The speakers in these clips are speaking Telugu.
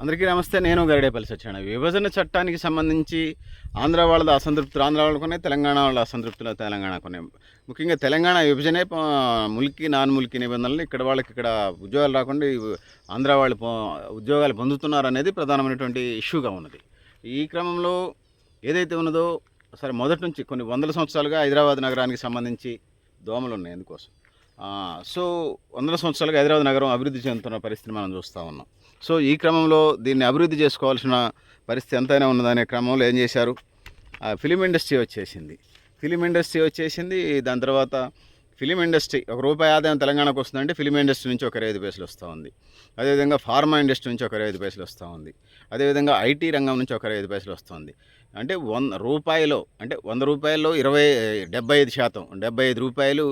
అందరికీ నమస్తే నేను గరిడేపల్లి సత్యనారాయణ. విభజన చట్టానికి సంబంధించి ఆంధ్ర వాళ్ళది అసంతృప్తులు ఆంధ్ర వాళ్ళకునే తెలంగాణ వాళ్ళ అసంతృప్తులు తెలంగాణకునే ముఖ్యంగా తెలంగాణ విభజనే ముల్కి నాన్ ముల్కి నిబంధనలు ఇక్కడ వాళ్ళకి ఇక్కడ ఉద్యోగాలు రాకుండా ఆంధ్ర వాళ్ళు ఉద్యోగాలు పొందుతున్నారు అనేది ప్రధానమైనటువంటి ఇష్యూగా ఉన్నది. ఈ క్రమంలో ఏదైతే ఉన్నదో సరే మొదటి నుంచి కొన్ని వందల సంవత్సరాలుగా హైదరాబాద్ నగరానికి సంబంధించి దోమలు ఉన్నాయి. అందుకోసం సో వందల సంవత్సరాలుగా హైదరాబాద్ నగరం అభివృద్ధి చెందుతున్న పరిస్థితి మనం చూస్తూ ఉన్నాం. సో ఈ క్రమంలో దీన్ని అభివృద్ధి చేసుకోవాల్సిన పరిస్థితి ఎంతైనా ఉన్నదనే క్రమంలో ఏం చేశారు? ఫిలిం ఇండస్ట్రీ వచ్చేసింది. ఫిలిం ఇండస్ట్రీ వచ్చేసింది దాని తర్వాత ఫిలిం ఇండస్ట్రీ ఒక రూపాయి ఆదాయం తెలంగాణకు వస్తుందంటే ఫిలిం ఇండస్ట్రీ నుంచి ఒక ఇరవై ఐదు పైసలు వస్తూ ఉంది. అదేవిధంగా ఫార్మా ఇండస్ట్రీ నుంచి ఒక ఇరవై ఐదు పైసలు వస్తూ ఉంది. అదేవిధంగా ఐటీ రంగం నుంచి ఒక ఇరవై ఐదు పైసలు వస్తుంది అంటే వంద రూపాయలు అంటే వంద రూపాయల్లో ఇరవై డెబ్బై ఐదు శాతం డెబ్బై ఐదు రూపాయలు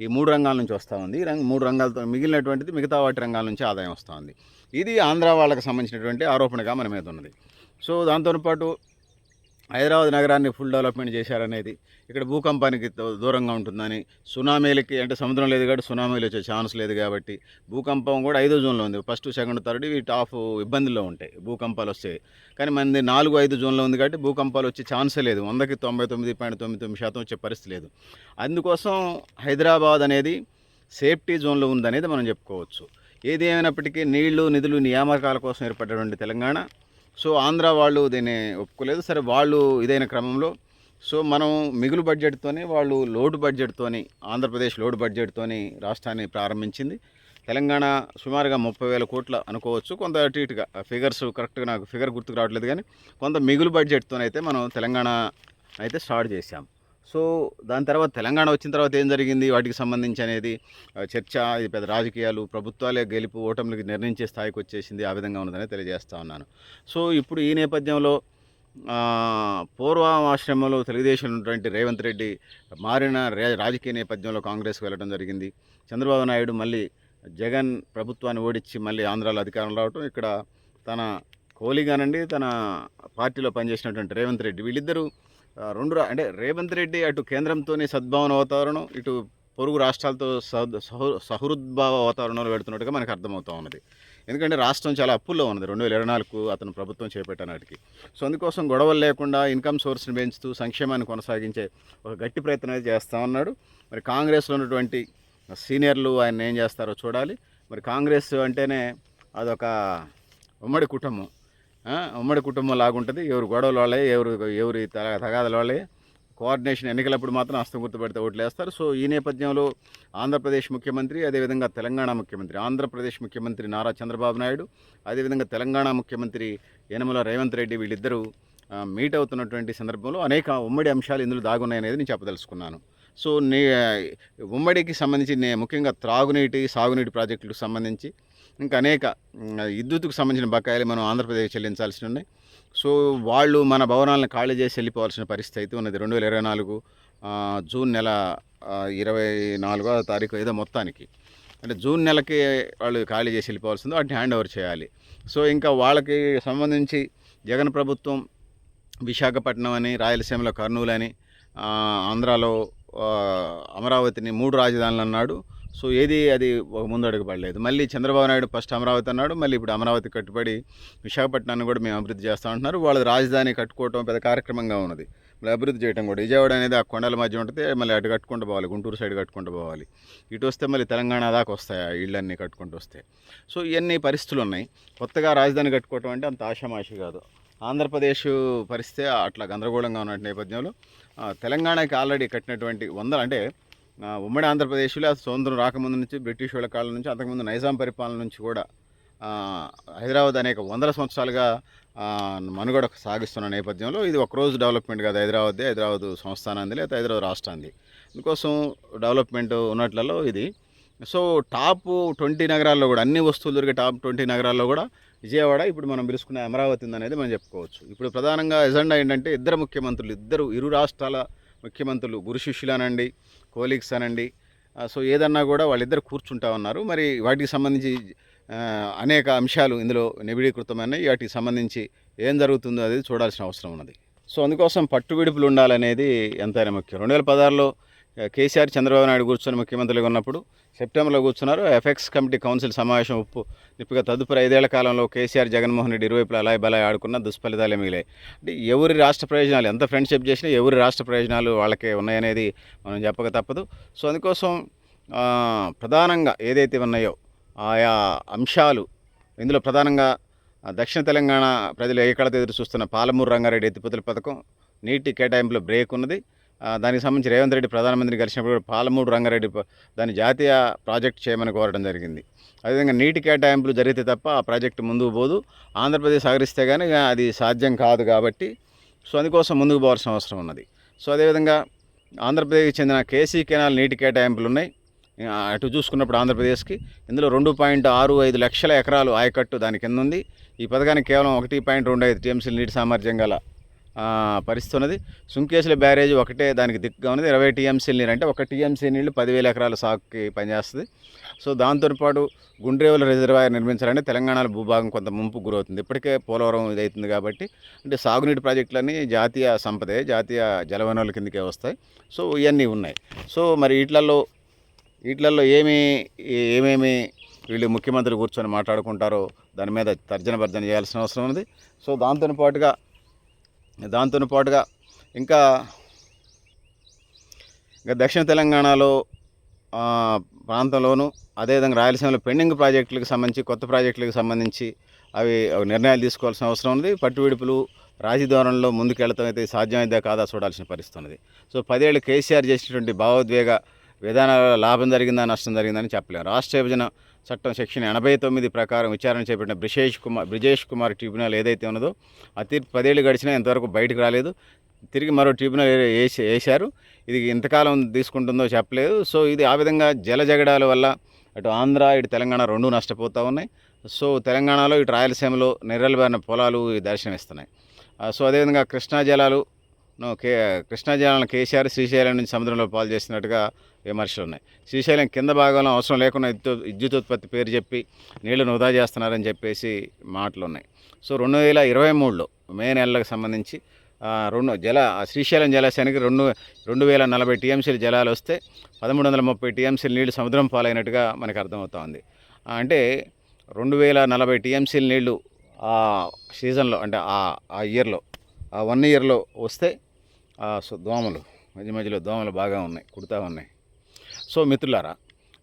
ఈ మూడు రంగాల నుంచి వస్తూ ఉంది. రంగ మూడు రంగాలతో మిగిలినటువంటిది మిగతా వాటి రంగాల నుంచి ఆదాయం వస్తూ ఉంది. ఇది ఆంధ్ర వాళ్ళకి సంబంధించినటువంటి ఆరోపణగా మన మీద ఉన్నది. సో దాంతోపాటు హైదరాబాద్ నగరాన్ని ఫుల్ డెవలప్మెంట్ చేశారనేది. ఇక్కడ భూకంపానికి దూరంగా ఉంటుందని సునామీలకి అంటే సముద్రం లేదు కాబట్టి సునామీలు వచ్చే ఛాన్స్ లేదు కాబట్టి భూకంపం కూడా ఐదో జూన్లో ఉంది. ఫస్ట్ సెకండ్ థర్డ్ ఇవి టాప్ ఇబ్బందుల్లో ఉంటాయి భూకంపాలు వస్తాయి కానీ మనది నాలుగు ఐదు జూన్లో ఉంది కాబట్టి భూకంపాలు వచ్చే ఛాన్సే లేదు. వందకి తొంభై తొమ్మిది పాయింట్ తొమ్మిది తొమ్మిది శాతం వచ్చే పరిస్థితి లేదు. అందుకోసం హైదరాబాద్ అనేది సేఫ్టీ జోన్లో ఉందనేది మనం చెప్పుకోవచ్చు. ఏది ఏమైనప్పటికీ నీళ్ళు నిధులు నియామకాల కోసం ఏర్పడినటువంటి తెలంగాణ సో ఆంధ్ర వాళ్ళు దీన్ని ఒప్పుకోలేదు. సరే వాళ్ళు ఇదైన క్రమంలో. సో మనం మిగులు బడ్జెట్తోని వాళ్ళు లోడ్ బడ్జెట్తోని ఆంధ్రప్రదేశ్ లోడ్ బడ్జెట్తోని రాష్ట్రాన్ని ప్రారంభించింది. తెలంగాణ సుమారుగా ముప్పై వేల కోట్ల అనుకోవచ్చు. కొంత అటు ఇటుగా ఫిగర్స్ కరెక్ట్గా నాకు ఫిగర్ గుర్తుకు రావట్లేదు కానీ కొంత మిగులు బడ్జెట్తోనైతే మనం తెలంగాణ అయితే స్టార్ట్ చేశాం. సో దాని తర్వాత తెలంగాణ వచ్చిన తర్వాత ఏం జరిగింది? వాటికి సంబంధించి అనేది చర్చ ఇది పెద్ద రాజకీయాలు ప్రభుత్వాలే గెలుపు ఓటములకి నిర్ణయించే స్థాయికి వచ్చేసింది. ఆ విధంగా ఉన్నదని తెలియజేస్తా ఉన్నాను. సో ఇప్పుడు ఈ నేపథ్యంలో పూర్వాశ్రమంలో తెలుగుదేశం ఉన్నటువంటి రేవంత్ రెడ్డి మారిన రాజకీయ నేపథ్యంలో కాంగ్రెస్కి వెళ్ళడం జరిగింది. చంద్రబాబు నాయుడు మళ్ళీ జగన్ ప్రభుత్వాన్ని ఓడించి మళ్ళీ ఆంధ్రాలో అధికారం రావటం ఇక్కడ తన కోహ్లీగానండి తన పార్టీలో పనిచేసినటువంటి రేవంత్ రెడ్డి వీళ్ళిద్దరూ రెండు అంటే రేవంత్ రెడ్డి అటు కేంద్రంతోనే సద్భావన వాతావరణం ఇటు పొరుగు రాష్ట్రాలతో సహ- సహృద్భావ వాతావరణంలో పెడుతున్నట్టుగా మనకు అర్థమవుతా ఉన్నది. ఎందుకంటే రాష్ట్రం చాలా అప్పుల్లో ఉన్నది రెండు వేల ఇరవై నాలుగు అతను ప్రభుత్వం చేపట్టినాటికి సో అందుకోసం గొడవలు లేకుండా ఇన్కమ్ సోర్స్ని పెంచుతూ సంక్షేమాన్ని కొనసాగించే ఒక గట్టి ప్రయత్నం అయితే చేస్తామన్నాడు మరి కాంగ్రెస్లో ఉన్నటువంటి సీనియర్లు ఆయన ఏం చేస్తారో చూడాలి. మరి కాంగ్రెస్ అంటేనే అదొక ఉమ్మడి కుటుంబం. ఉమ్మడి కుటుంబం లాగుంటుంది. ఎవరు గొడవల వాళ్ళే ఎవరు ఎవరి తగ- తగాదల వాళ్ళే కోఆర్డినేషన్ ఎన్నికలప్పుడు మాత్రం హస్తం గుర్తుపెడితే ఓట్లు వేస్తారు సో ఈ నేపథ్యంలో ఆంధ్రప్రదేశ్ ముఖ్యమంత్రి అదేవిధంగా తెలంగాణ ముఖ్యమంత్రి ఆంధ్రప్రదేశ్ ముఖ్యమంత్రి నారా చంద్రబాబు నాయుడు అదేవిధంగా తెలంగాణ ముఖ్యమంత్రి యనమల రేవంత్ రెడ్డి వీళ్ళిద్దరూ మీట్ అవుతున్నటువంటి సందర్భంలో అనేక ఉమ్మడి అంశాలు ఇందులో దాగున్నాయనేది నేను చెప్పదలుచుకున్నాను. సో నీ ఉమ్మడికి సంబంధించి నే ముఖ్యంగా త్రాగునీటి సాగునీటి ప్రాజెక్టులకు సంబంధించి ఇంకా అనేక విద్యుత్కు సంబంధించిన బకాయిలు మనం ఆంధ్రప్రదేశ్ చెల్లించాల్సి ఉన్నాయి. సో వాళ్ళు మన భవనాలను ఖాళీ చేసి వెళ్ళిపోవాల్సిన పరిస్థితి అయితే ఉన్నది. రెండు వేల ఇరవై నాలుగు జూన్ నెల ఇరవై నాలుగో తారీఖు ఏదో మొత్తానికి. అంటే జూన్ నెలకి వాళ్ళు ఖాళీ చేసి వెళ్ళిపోవాల్సిందో వాటిని హ్యాండ్ ఓవర్ చేయాలి. సో ఇంకా వాళ్ళకి సంబంధించి జగన్ ప్రభుత్వం విశాఖపట్నం అని రాయలసీమలో కర్నూలు అని ఆంధ్రాలో అమరావతిని మూడు రాజధానులు అన్నాడు. సో ఏది అది ఒక ముందడుగు పడలేదు. మళ్ళీ చంద్రబాబు నాయుడు ఫస్ట్ అమరావతి అన్నాడు మళ్ళీ ఇప్పుడు అమరావతి కట్టుబడి విశాఖపట్నాన్ని కూడా మేము అభివృద్ధి చేస్తా ఉంటున్నారు. వాళ్ళ రాజధాని కట్టుకోవటం పెద్ద కార్యక్రమంగా ఉన్నది. మళ్ళీ అభివృద్ధి చేయడం కూడా విజయవాడ అనేది ఆ కొండల మధ్య ఉంటుంది మళ్ళీ అటు కట్టుకుంటూ పోవాలి గుంటూరు సైడ్ కట్టుకుంటూ పోవాలి. ఇటు వస్తే మళ్ళీ తెలంగాణ దాకా వస్తాయి ఆ ఇళ్ళన్నీ కట్టుకుంటూ వస్తాయి సో ఇవన్నీ పరిస్థితులు ఉన్నాయి. కొత్తగా రాజధాని కట్టుకోవటం అంటే అంత ఆషామాషి కాదు. ఆంధ్రప్రదేశ్ పరిస్థితి అట్లా గందరగోళంగా ఉన్న నేపథ్యంలో తెలంగాణకి ఆల్రెడీ కట్టినటువంటి వందలు అంటే ఉమ్మడి ఆంధ్రప్రదేశ్లో అది స్వతంత్రం రాకముందు నుంచి బ్రిటిష్ వాళ్ళ కాలం నుంచి అంతకుముందు నైజాం పరిపాలన నుంచి కూడా హైదరాబాద్ అనేక వందల సంవత్సరాలుగా మనుగడ సాగిస్తున్న నేపథ్యంలో ఇది ఒకరోజు డెవలప్మెంట్ కాదు హైదరాబాద్ హైదరాబాద్ సంస్థానాన్ని లేదా హైదరాబాద్ రాష్ట్రాన్ని అందుకోసం డెవలప్మెంట్ ఉన్నట్లలో ఇది. సో టాప్ ట్వంటీ నగరాల్లో కూడా అన్ని వస్తువులు దొరికే టాప్ ట్వంటీ నగరాల్లో కూడా విజయవాడ ఇప్పుడు మనం పిలుచుకునే అమరావతి అనేది మనం చెప్పుకోవచ్చు. ఇప్పుడు ప్రధానంగా ఎజెండా ఏంటంటే ఇద్దరు ముఖ్యమంత్రులు ఇద్దరు ఇరు రాష్ట్రాల ముఖ్యమంత్రులు గురు శిష్యులనండి కోలీగ్స్ అనండి. సో ఏదన్నా కూడా వాళ్ళిద్దరు కూర్చుంటా ఉన్నారు. మరి వాటికి సంబంధించి అనేక అంశాలు ఇందులో నిబిడీకృతమైనవి. వాటికి సంబంధించి ఏం జరుగుతుందో అది చూడాల్సిన అవసరం ఉన్నది. సో అందుకోసం పట్టు విడుపులు ఉండాలనేది ఎంతైనా ముఖ్యం. రెండు వేల పదహారులో కేసీఆర్ చంద్రబాబు నాయుడు కూర్చొని ముఖ్యమంత్రిగా ఉన్నప్పుడు సెప్టెంబర్లో కూర్చున్నారు. ఎఫెక్స్ కమిటీ కౌన్సిల్ సమావేశం ఉప్పు ఇప్పుడు తదుపరి ఐదేళ్ళ కాలంలో కేసీఆర్ జగన్మోహన్ రెడ్డి ఇరువైపులా అలాయ్ బలాయ్ ఆడుకున్న దుష్ఫలితాలే మిగిలాయి. అంటే ఎవరి రాష్ట్ర ప్రయోజనాలు ఎంత ఫ్రెండ్షిప్ చేసినా ఎవరి రాష్ట్ర ప్రయోజనాలు వాళ్ళకే ఉన్నాయనేది మనం చెప్పక తప్పదు. సో అందుకోసం ప్రధానంగా ఏదైతే ఉన్నాయో ఆయా అంశాలు ఇందులో ప్రధానంగా దక్షిణ తెలంగాణ ప్రజలు ఏ ఎదురు చూస్తున్న పాలమూరు రంగారెడ్డి ఎత్తిపోతల పథకం నీటి కేటాయింపులో బ్రేక్ ఉన్నది. దానికి సంబంధించి రేవంత్ రెడ్డి ప్రధానమంత్రిని కలిసినప్పుడు కూడా పాలమూరు రంగారెడ్డి దాని జాతీయ ప్రాజెక్ట్ చేయమని కోరడం జరిగింది. అదేవిధంగా నీటి కేటాయింపులు జరిగితే తప్ప ఆ ప్రాజెక్టు ముందుకు పోదు. ఆంధ్రప్రదేశ్ సహకరిస్తే కానీ అది సాధ్యం కాదు కాబట్టి సో అందుకోసం ముందుకు పోవాల్సిన అవసరం ఉన్నది. సో అదేవిధంగా ఆంధ్రప్రదేశ్కి చెందిన కేసీ కెనాల్ నీటి కేటాయింపులు ఉన్నాయి. అటు చూసుకున్నప్పుడు ఆంధ్రప్రదేశ్కి ఇందులో రెండు పాయింట్ ఆరు ఐదు లక్షల ఎకరాలు ఆయకట్టు దాని కింద ఉంది. ఈ పథకానికి కేవలం ఒకటి పాయింట్ రెండు ఐదు టీఎంసీల నీటి సామర్థ్యం గల పరిస్థితి ఉన్నది. సుంకేసుల బ్యారేజ్ ఒకటే దానికి దిక్కుగా ఉన్నది. ఇరవై టీఎంసీ నీరు అంటే ఒక టీఎంసీ నీళ్ళు పదివేల ఎకరాల సాగుకి పనిచేస్తుంది. సో దాంతోపాటు గుండ్రేవుల రిజర్వాయర్ నిర్మించాలంటే తెలంగాణలో భూభాగం కొంత ముంపు గురవుతుంది. ఇప్పటికే పోలవరం ఇదవుతుంది కాబట్టి అంటే సాగునీటి ప్రాజెక్టులన్నీ జాతీయ సంపదే జాతీయ జలవనరుల కిందకే వస్తాయి. సో ఇవన్నీ ఉన్నాయి. సో మరి వీటిలలో వీటిలలో ఏమి ఏమేమి వీళ్ళు ముఖ్యమంత్రి కూర్చొని మాట్లాడుకుంటారో దాని మీద తర్జన భర్జన చేయాల్సిన అవసరం ఉంది సో దాంతో పాటుగా దాంతో పాటుగా ఇంకా ఇంకా దక్షిణ తెలంగాణలో ప్రాంతంలోనూ ప్రాంతంలోను అదేవిధంగా రాయలసీమలో పెండింగ్ ప్రాజెక్టులకు సంబంధించి కొత్త ప్రాజెక్టులకు సంబంధించి అవి నిర్ణయాలు తీసుకోవాల్సిన అవసరం ఉంది పట్టు విడుపులు ముందుకెళ్ళటం అయితే సాధ్యమైందా కాదా చూడాల్సిన పరిస్థితి ఉన్నది. సో పదేళ్ళు కేసీఆర్ చేసినటువంటి భావోద్వేగ విధానాల లాభం జరిగిందా నష్టం జరిగిందని చెప్పలేము రాష్ట్ర విభజన చట్టం సెక్షన్ ఎనభై తొమ్మిది ప్రకారం విచారణ చేపట్టిన బ్రిషేష్ కుమార్ బ్రిజేష్ కుమార్ ట్రిబ్యునల్ ఏదైతే ఉన్నదో ఆ తీర్పు పదేళ్ళు గడిచినా ఇంతవరకు బయటకు రాలేదు. తిరిగి మరో ట్రిబ్యునల్ వేసి వేశారు ఇది ఎంతకాలం తీసుకుంటుందో చెప్పలేదు. సో ఇది ఆ విధంగా జల జగడాల వల్ల అటు ఆంధ్ర ఇటు తెలంగాణ రెండు నష్టపోతూ ఉన్నాయి. సో తెలంగాణలో ఇటు రాయలసీమలో నిర్రలబారిన పొలాలు దర్శనమిస్తున్నాయి. సో అదేవిధంగా కృష్ణా జలాలు కే కృష్ణా జిల్లాలో కేసీఆర్ శ్రీశైలం నుంచి సముద్రంలో పాలు చేసినట్టుగా విమర్శలు ఉన్నాయి. శ్రీశైలం కింద భాగంలో అవసరం లేకుండా విద్యుత్ విద్యుత్ ఉత్పత్తి పేరు చెప్పి నీళ్ళను వృధా చేస్తున్నారని చెప్పేసి మాటలు ఉన్నాయి. సో రెండు వేల ఇరవై మూడులో మే నెలలకు సంబంధించి రెండు జల శ్రీశైలం జలాశయానికి రెండు రెండు వేల నలభై టీఎంసీల జలాలు వస్తే పదమూడు వందల ముప్పై టీఎంసీల నీళ్ళు సముద్రం పాలైనట్టుగా మనకు అర్థమవుతా ఉంది. అంటే రెండు వేల నలభై టీఎంసీల నీళ్ళు ఆ సీజన్లో అంటే ఆ ఆ ఇయర్లో ఆ వన్ ఇయర్లో వస్తే దోమలు మధ్య మధ్యలో దోమలు బాగా ఉన్నాయి కుడతా ఉన్నాయి. సో మిత్రులారా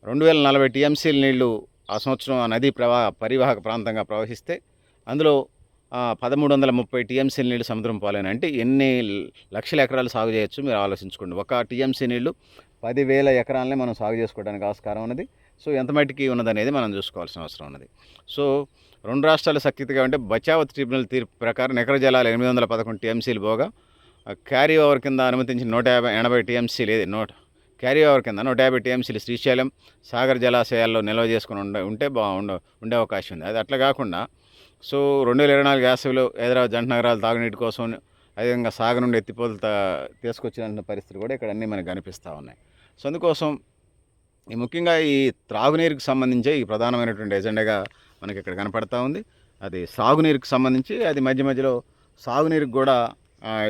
రెండు వేల నలభై టీఎంసీల నీళ్ళు ఆ సంవత్సరం ఆ నదీ ప్రవాహ పరివాహక ప్రాంతంగా ప్రవహిస్తే అందులో పదమూడు వందల ముప్పై టీఎంసీ నీళ్ళు సముద్రం పాలైన అంటే ఎన్ని లక్షల ఎకరాలు సాగు చేయొచ్చు మీరు ఆలోచించుకోండి. ఒక టీఎంసీ నీళ్ళు పదివేల ఎకరాలనే మనం సాగు చేసుకోవడానికి ఆస్కారం ఉన్నది. సో ఎంత మట్టికి ఉన్నదనేది మనం చూసుకోవాల్సిన అవసరం ఉన్నది. సో రెండు రాష్ట్రాలు సఖ్యతగా ఉంటే బచావత్ ట్రిబ్యునల్ తీర్పు ప్రకారం ఎకర జలాలు ఎనిమిది వందల పదకొండు టీఎంసీలు పోగా క్యారీ ఓవర్ కింద అనుమతించిన నూట యాభై ఎనభై టీఎంసీలు ఏది? నూట. క్యారీ ఓవర్ కింద నూట యాభై టీఎంసీలు శ్రీశైలం సాగర్ జలాశయాల్లో నిల్వ చేసుకుని ఉండే ఉంటే బాగుండ ఉండే అవకాశం ఉంది. అది అట్లా కాకుండా సో రెండు వేల ఇరవై నాలుగు వేసవిలో హైదరాబాద్ జంట నగరాలు తాగునీటి కోసం అదేవిధంగా సాగర్ నుండి ఎత్తిపోతలు తా- తీసుకొచ్చిన పరిస్థితులు కూడా ఇక్కడ అన్నీ మనకు కనిపిస్తూ ఉన్నాయి. సో అందుకోసం ఈ ముఖ్యంగా ఈ త్రాగునీరుకి సంబంధించే ఈ ప్రధానమైనటువంటి ఎజెండాగా మనకి ఇక్కడ కనపడతా ఉంది. అది సాగునీరుకి సంబంధించి అది మధ్య మధ్యలో సాగునీరుకి కూడా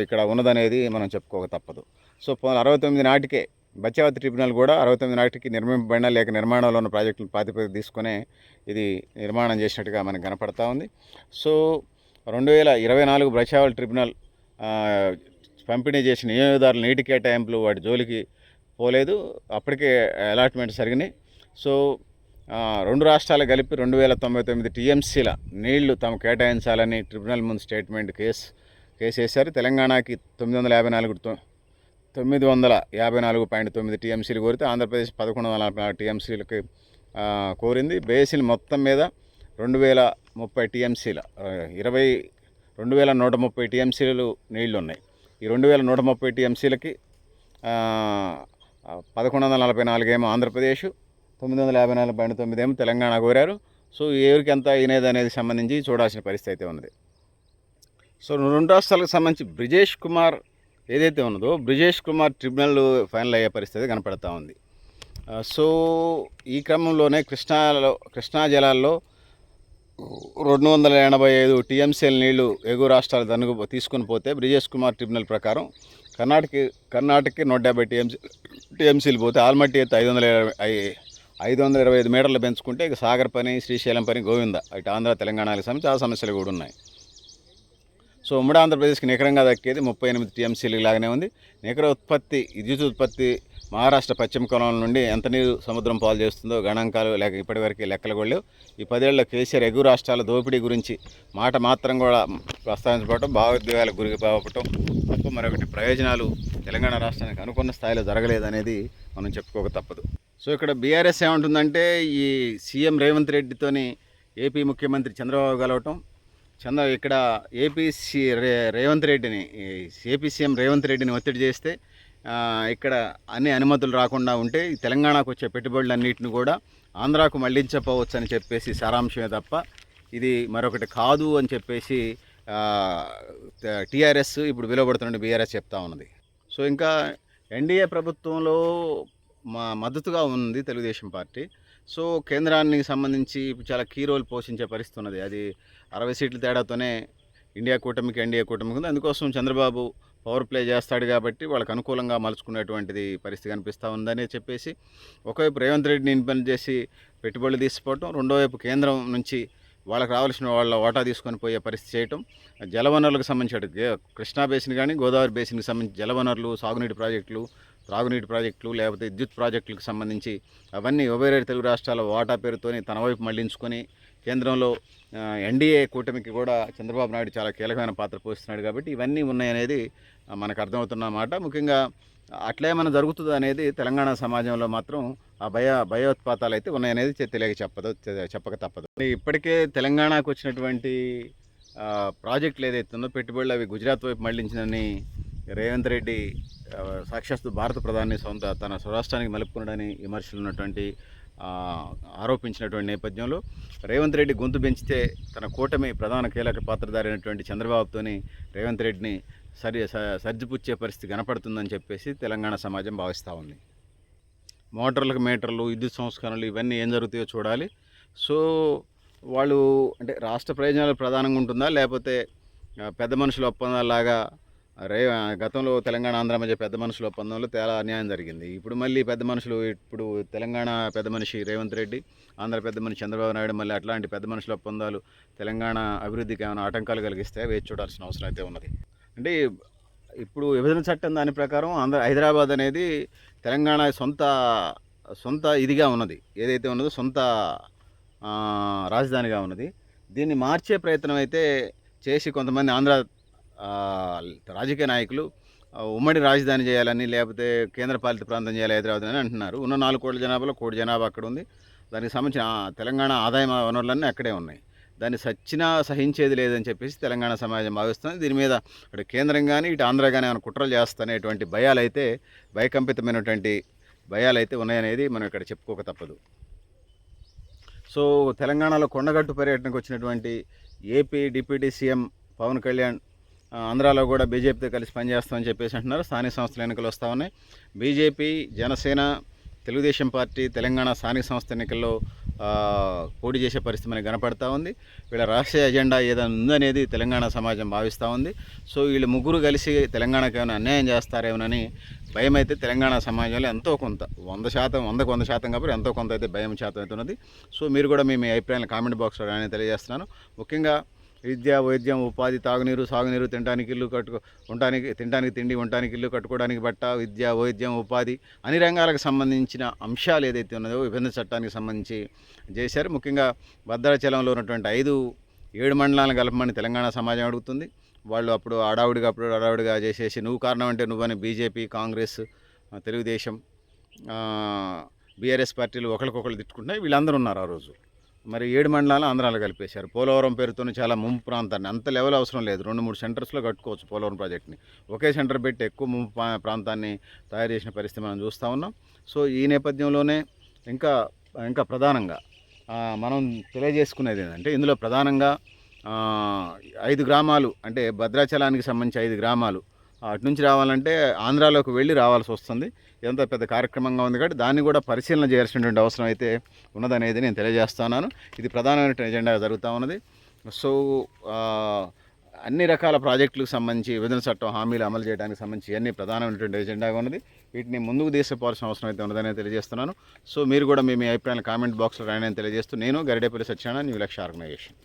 ఇక్కడ ఉన్నదనేది మనం చెప్పుకోక తప్పదు. సో అరవై తొమ్మిది నాటికే బచావతి ట్రిబ్యునల్ కూడా అరవై తొమ్మిది నాటికి నిర్మింపబడిన లేక నిర్మాణంలో ఉన్న ప్రాజెక్టులు ప్రాతిపదిక తీసుకునే ఇది నిర్మాణం చేసినట్టుగా మనకు కనపడతా ఉంది. సో రెండు వేల ఇరవై నాలుగు బచావల్ ట్రిబ్యునల్ పంపిణీ చేసిన వినియోగదారులు నీటి కేటాయింపులు వాటి జోలికి పోలేదు. అప్పటికే అలాట్మెంట్ జరిగినాయి. సో రెండు రాష్ట్రాలు కలిపి రెండు వేల తొంభై తొమ్మిది టీఎంసీల నీళ్ళు తాము కేటాయించాలని ట్రిబ్యునల్ ముందు స్టేట్మెంట్ కేసు కేసు వేశారు తెలంగాణకి తొమ్మిది వందల యాభై నాలుగు తొమ్మిది వందల యాభై నాలుగు పాయింట్ తొమ్మిది టీఎంసీలు కోరితే ఆంధ్రప్రదేశ్ పదకొండు వందల నలభై నాలుగు టీఎంసీలకి కోరింది. బేసిల్ మొత్తం మీద రెండు వేల ముప్పై టీఎంసీల ఇరవై రెండు వేల నూట ముప్పై టీఎంసీలు నీళ్ళు ఉన్నాయి ఈ రెండు వేల నూట ముప్పై టీఎంసీలకి పదకొండు వందల నలభై నాలుగేమో ఆంధ్రప్రదేశ్ తొమ్మిది వందల యాభై నాలుగు పాయింట్ తొమ్మిది ఏమో తెలంగాణ కోరారు. సో ఎవరికి ఎంత అయినది అనేది సంబంధించి చూడాల్సిన పరిస్థితి అయితే ఉన్నది. సో రెండు రాష్ట్రాలకు సంబంధించి బ్రిజేష్ కుమార్ ఏదైతే ఉన్నదో బ్రిజేష్ కుమార్ ట్రిబ్యునల్ ఫైనల్ అయ్యే పరిస్థితి కనపడతా ఉంది. సో ఈ క్రమంలోనే కృష్ణాలో కృష్ణా జలాల్లో రెండు వందల ఎనభై ఐదు టీఎంసీఎల్ నీళ్ళు ఎగువ రాష్ట్రాలు దనుగు తీసుకుని పోతే బ్రిజేష్ కుమార్ ట్రిబ్యునల్ ప్రకారం కర్ణాటక కర్ణాటకకి నూట డెబ్బై టీఎంసీ టీఎంసీలు పోతే ఆల్మట్టి ఎత్తు ఐదు వందల ఇరవై ఐదు వందల ఇరవై ఐదు మీటర్లు పెంచుకుంటే ఇక సాగర్ పని శ్రీశైలం పని గోవింద ఇటు ఆంధ్ర తెలంగాణకి సంబంధించి ఆ సమస్యలు కూడా ఉన్నాయి. సో ఉమ్మడి ఆంధ్రప్రదేశ్కి నికరంగా దక్కేది ముప్పై ఎనిమిది టీఎంసీలు లాగానే ఉంది. నికర ఉత్పత్తి విద్యుత్ ఉత్పత్తి మహారాష్ట్ర పశ్చిమ కోణం నుండి ఎంత నీరు సముద్రం పాలు చేస్తుందో గణాంకాలు లేక ఇప్పటివరకు లెక్కలు కూడా ఈ పదేళ్ళ కేసీఆర్ ఎగువ రాష్ట్రాల దోపిడీ గురించి మాట మాత్రం కూడా ప్రస్తావించబడటం భావోద్వేగాలకు గురి కావటం తప్ప మరొకటి ప్రయోజనాలు తెలంగాణ రాష్ట్రానికి అనుకున్న స్థాయిలో జరగలేదనేది మనం చెప్పుకోక తప్పదు. సో ఇక్కడ బీఆర్ఎస్ ఏమంటుందంటే ఈ సీఎం రేవంత్ రెడ్డితోని ఏపీ ముఖ్యమంత్రి చంద్రబాబు కలవటం చంద్ర ఇక్కడ ఏపీసీ రే రేవంత్ రెడ్డిని ఏపీ సీఎం రేవంత్ రెడ్డిని ఒత్తిడి చేస్తే ఇక్కడ అన్ని అనుమతులు రాకుండా ఉంటే తెలంగాణకు వచ్చే పెట్టుబడులన్నింటిని కూడా ఆంధ్రాకు మళ్ళించకపోవచ్చు అని చెప్పేసి సారాంశమే తప్ప ఇది మరొకటి కాదు అని చెప్పేసి టీఆర్ఎస్ ఇప్పుడు విలువబడుతున్న బీఆర్ఎస్ చెప్తా ఉన్నది. సో ఇంకా ఎన్డీఏ ప్రభుత్వంలో మా మద్దతుగా ఉంది తెలుగుదేశం పార్టీ. సో కేంద్రానికి సంబంధించి చాలా కీ రోల్ పోషించే పరిస్థితి ఉన్నది. అది అరవై సీట్ల తేడాతోనే ఇండియా కూటమికి ఎన్డీఏ కూటమికి ఉంది. అందుకోసం చంద్రబాబు పవర్ ప్లే చేస్తాడు కాబట్టి వాళ్ళకి అనుకూలంగా మలుచుకునేటువంటిది పరిస్థితి కనిపిస్తూ ఉందని చెప్పేసి ఒకవైపు రేవంత్ రెడ్డిని ఇన్పని చేసి పెట్టుబడులు తీసుకోవటం రెండో వైపు కేంద్రం నుంచి వాళ్ళకి రావాల్సిన వాళ్ళ వాటా తీసుకొని పోయే పరిస్థితి చేయటం జలవనరులకు సంబంధించిన కృష్ణా బేసిన్ కానీ గోదావరి బేసిన్కి సంబంధించి జలవనరులు సాగునీటి ప్రాజెక్టులు త్రాగునీటి ప్రాజెక్టులు లేకపోతే విద్యుత్ ప్రాజెక్టులకు సంబంధించి అవన్నీ ఉభయ తెలుగు రాష్ట్రాల వాటా పేరుతోని తన వైపు మళ్ళించుకొని కేంద్రంలో ఎన్డీఏ కూటమికి కూడా చంద్రబాబు నాయుడు చాలా కీలకమైన పాత్ర పోషిస్తున్నాడు కాబట్టి ఇవన్నీ ఉన్నాయనేది మనకు అర్థమవుతున్న మాట. ముఖ్యంగా అట్లే మన జరుగుతుంది అనేది తెలంగాణ సమాజంలో మాత్రం ఆ భయ భయోత్పాతాలు అయితే ఉన్నాయనేది తెలియక చెప్పదు చెప్పక తప్పదు. ఇప్పటికే తెలంగాణకు వచ్చినటువంటి ప్రాజెక్టులు ఏదైతే ఉందో పెట్టుబడులు అవి గుజరాత్ వైపు మళ్ళించినని రేవంత్ రెడ్డి ఆ, సాక్షాత్తు భారత ప్రధాని సొంత తన స్వరాష్ట్రానికి మలుపుకున్నాడని విమర్శలు ఉన్నటువంటి ఆరోపించినటువంటి నేపథ్యంలో రేవంత్ రెడ్డి గొంతు పెంచితే తన కూటమి ప్రధాన కీలక పాత్రధారైనటువంటి చంద్రబాబుతోని రేవంత్ రెడ్డిని సరి సర్దిపుచ్చే పరిస్థితి కనపడుతుందని చెప్పేసి తెలంగాణ సమాజం భావిస్తూ ఉంది. మోటార్లకు మీటర్లు విద్యుత్ సంస్కరణలు ఇవన్నీ ఏం జరుగుతాయో చూడాలి. సో వాళ్ళు అంటే రాష్ట్ర ప్రయోజనాలు ప్రధానంగా ఉంటుందా? లేకపోతే పెద్ద మనుషుల ఒప్పందాలాగా రే గతంలో తెలంగాణ ఆంధ్ర మధ్య పెద్ద మనుషుల ఒప్పందంలో చాలా అన్యాయం జరిగింది. ఇప్పుడు మళ్ళీ పెద్ద మనుషులు ఇప్పుడు తెలంగాణ పెద్ద మనిషి రేవంత్ రెడ్డి ఆంధ్ర పెద్ద మనిషి చంద్రబాబు నాయుడు మళ్ళీ అట్లాంటి పెద్ద మనుషుల ఒప్పందాలు తెలంగాణ అభివృద్ధికి ఏమైనా ఆటంకాలు కలిగిస్తే వేచి చూడాల్సిన అవసరం అయితే ఉన్నది. అంటే ఇప్పుడు విభజన చట్టం దాని ప్రకారం ఆంధ్ర హైదరాబాద్ అనేది తెలంగాణ సొంత సొంత ఇదిగా ఉన్నది. ఏదైతే ఉన్నదో సొంత రాజధానిగా ఉన్నది. దీన్ని మార్చే ప్రయత్నం అయితే చేసి కొంతమంది ఆంధ్ర రాజకీయ నాయకులు ఉమ్మడి రాజధాని చేయాలని లేకపోతే కేంద్రపాలిత ప్రాంతం చేయాలి హైదరాబాద్ అని అంటున్నారు. ఉన్న నాలుగు కోట్ల జనాభాలో కోటి జనాభా అక్కడ ఉంది. దానికి సంబంధించిన తెలంగాణ ఆదాయ వనరులన్నీ అక్కడే ఉన్నాయి. దాన్ని సచ్చినా సహించేది లేదని చెప్పేసి తెలంగాణ సమాజం భావిస్తుంది. దీని మీద అటు కేంద్రం కానీ ఇటు ఆంధ్ర కానీ ఏమైనా కుట్రలు చేస్తానేటువంటి భయాలు అయితే భయకంపితమైనటువంటి భయాలు అయితే ఉన్నాయనేది మనం ఇక్కడ చెప్పుకోక తప్పదు. సో తెలంగాణలో కొండగట్టు పర్యటనకు వచ్చినటువంటి AP deputy CM Pawan Kalyan ఆంధ్రాలో కూడా బీజేపీతో కలిసి పనిచేస్తామని చెప్పేసి అంటున్నారు. స్థానిక సంస్థల ఎన్నికలు వస్తూ ఉన్నాయి. బీజేపీ జనసేన తెలుగుదేశం పార్టీ తెలంగాణ స్థానిక సంస్థ ఎన్నికల్లో పోటీ చేసే పరిస్థితి మనకి కనపడతా ఉంది. వీళ్ళ రాష్ట్రీయ ఎజెండా ఏదైనా ఉందనేది తెలంగాణ సమాజం భావిస్తూ ఉంది. సో వీళ్ళు ముగ్గురు కలిసి తెలంగాణకు ఏమైనా అన్యాయం చేస్తారేమోనని భయం అయితే తెలంగాణ సమాజంలో ఎంతో కొంత వంద శాతం వందకు వంద శాతం కాబట్టి ఎంతో కొంత అయితే భయం శాతం అవుతున్నది సో మీరు కూడా మీ మీ అభిప్రాయాలు కామెంట్ బాక్స్లో రాని తెలియజేస్తున్నాను. ముఖ్యంగా విద్య వైద్యం ఉపాధి తాగునీరు సాగునీరు తినడానికి ఇల్లు కట్టుకో ఉండడానికి తినడానికి తిండి ఉండడానికి ఇల్లు కట్టుకోవడానికి బట్ట విద్య వైద్యం ఉపాధి అన్ని రంగాలకు సంబంధించిన అంశాలు ఏదైతే ఉన్నదో విభిన్న చట్టానికి సంబంధించి చేశారు. ముఖ్యంగా భద్రాచలంలో ఉన్నటువంటి ఐదు ఏడు మండలాలను కలపమని తెలంగాణ సమాజం అడుగుతుంది. వాళ్ళు అప్పుడు అడావుడిగా అప్పుడు అడావుడిగా చేసేసి నువ్వు కారణం అంటే నువ్వని బీజేపీ కాంగ్రెస్ తెలుగుదేశం బీఆర్ఎస్ పార్టీలు ఒకరికొకరు తిట్టుకుంటున్నాయి. వీళ్ళందరూ ఉన్నారు ఆ రోజు. మరి ఏడు మండలాలు ఆంధ్రాలో కలిపేశారు. పోలవరం పేరుతోనే చాలా ముంపు ప్రాంతాన్ని. అంత లెవెల్ అవసరం లేదు. రెండు మూడు సెంటర్స్లో కట్టుకోవచ్చు పోలవరం ప్రాజెక్ట్ని ఒకే సెంటర్ పెట్టి ఎక్కువ ముంపు ప్రాంతాన్ని తయారు చేసిన పరిస్థితి మనం చూస్తూ ఉన్నాం. సో ఈ నేపథ్యంలోనే ఇంకా ఇంకా ప్రధానంగా మనం తెలియజేసుకునేది ఏంటంటే ఇందులో ప్రధానంగా ఐదు గ్రామాలు అంటే భద్రాచలానికి సంబంధించి ఐదు గ్రామాలు అటు నుంచి రావాలంటే ఆంధ్రాలోకి వెళ్ళి రావాల్సి వస్తుంది. ఎంత పెద్ద కార్యక్రమంగా ఉంది కాబట్టి దాన్ని కూడా పరిశీలన చేయాల్సినటువంటి అవసరం అయితే ఉన్నదనేది నేను తెలియజేస్తున్నాను. ఇది ప్రధానమైన ఎజెండా జరుగుతూ ఉన్నది. సో అన్ని రకాల ప్రాజెక్టులకు సంబంధించి విభజన చట్టం హామీలు అమలు చేయడానికి సంబంధించి అన్ని ప్రధానమైనటువంటి ఎజెండాగా ఉన్నది. వీటిని ముందుకు తీసుకుపోవాల్సిన అవసరం అయితే ఉన్నదని తెలియజేస్తున్నాను. సో మీరు కూడా మీ మీ అభిప్రాయాలు కామెంట్ బాక్స్లో రాయని తెలియజేస్తూ నేను గరిడేపల్లి సత్యనారాయణ న్యూ లక్ష్య ఆర్గనైజేషన్.